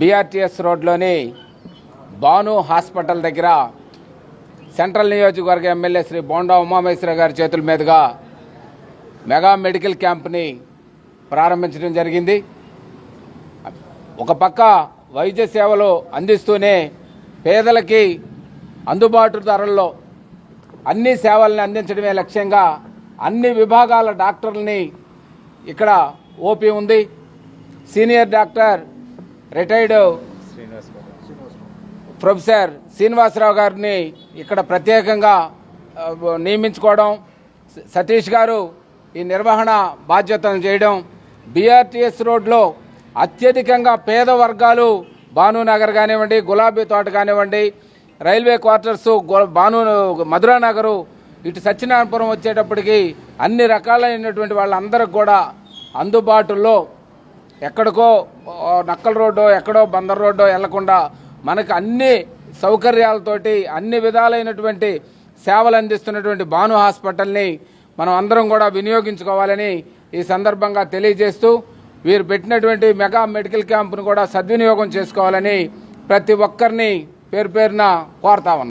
BRTS రోడ్లోని Bhanu hospital దగ్గర central నియోజకవర్గ ఎమ్మెల్యే శ్రీ బోండా ఉమామేశ్వర గారి చేతుల మీదుగా మెగా మెడికల్ క్యాంప్ని ప్రారంభించడం జరిగింది. ఒక పక్క వైద్య సేవలు అందిస్తూనే పేదలకి అందుబాటు ధరల్లో అన్ని సేవల్ని అందించడమే లక్ష్యంగా అన్ని విభాగాల డాక్టర్లని ఇక్కడ ఓపీ ఉంది. Senior doctor retired professor Srinivasarao గారిని ఇక్కడ ప్రత్యేకంగా నియమించుకోవడం సతీష్ గారు ఈ నిర్వహణ బాధ్యతను చేయడం బీఆర్టీఎస్ రోడ్లో అత్యధికంగా పేద వర్గాలు భానునగర్ కానివ్వండి గులాబీ తోట కానివ్వండి రైల్వే క్వార్టర్స్ భాను మధురా నగరు ఇటు సత్యనారాయణపురం వచ్చేటప్పటికి అన్ని రకాలైనటువంటి వాళ్ళందరికి కూడా అందుబాటులో ఎక్కడికో నక్కల రోడ్డో ఎక్కడో బందర్ రోడ్డో వెళ్ళకుండా మనకు అన్ని సౌకర్యాలతోటి అన్ని విధాలైనటువంటి సేవలు అందిస్తున్నటువంటి భాను హాస్పిటల్ని మనం అందరం కూడా వినియోగించుకోవాలని ఈ సందర్భంగా తెలియజేస్తూ వీరు పెట్టినటువంటి మెగా మెడికల్ క్యాంపును కూడా సద్వినియోగం చేసుకోవాలని ప్రతి ఒక్కరిని పేరు పేరున కోరుతా ఉన్నాం.